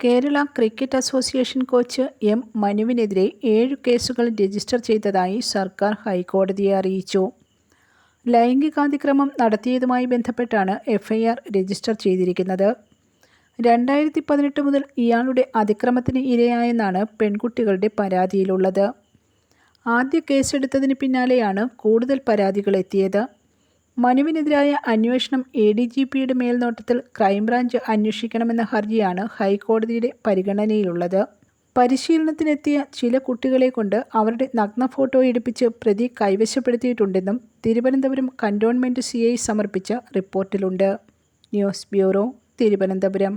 Kerala cricket association coach M മനുവിനെതിരെ ഏഴ് കേസുകൾ register ചെയ്തതായി സർക്കാർ ഹൈക്കോടതിയെ അറിയിച്ചു. ലൈംഗികാതിക്രമം നടത്തിയതുമായി ബന്ധപ്പെട്ടാണ് എഫ്ഐആർ രജിസ്റ്റർ ചെയ്തിരിക്കുന്നത്. രണ്ടായിരത്തി പതിനെട്ട് മുതൽ ഇയാളുടെ അതിക്രമത്തിന് ഇരയായെന്നാണ് പെൺകുട്ടികളുടെ പരാതിയിലുള്ളത്. ആദ്യ കേസെടുത്തതിന് പിന്നാലെയാണ് കൂടുതൽ പരാതികൾ എത്തിയത്. മനുവിനെതിരായ അന്വേഷണം എ ഡി ജി പിയുടെ മേൽനോട്ടത്തിൽ ക്രൈംബ്രാഞ്ച് അന്വേഷിക്കണമെന്ന ഹർജിയാണ് ഹൈക്കോടതിയുടെ പരിഗണനയിലുള്ളത്. പരിശീലനത്തിനെത്തിയ ചില കുട്ടികളെ കൊണ്ട് അവരുടെ നഗ്ന ഫോട്ടോ എടുപ്പിച്ച് പ്രതി കൈവശപ്പെടുത്തിയിട്ടുണ്ടെന്നും തിരുവനന്തപുരം കന്റോൺമെന്റ് സി ഐ സമർപ്പിച്ച റിപ്പോർട്ടിലുണ്ട്. News bureau Thiruvananthapuram.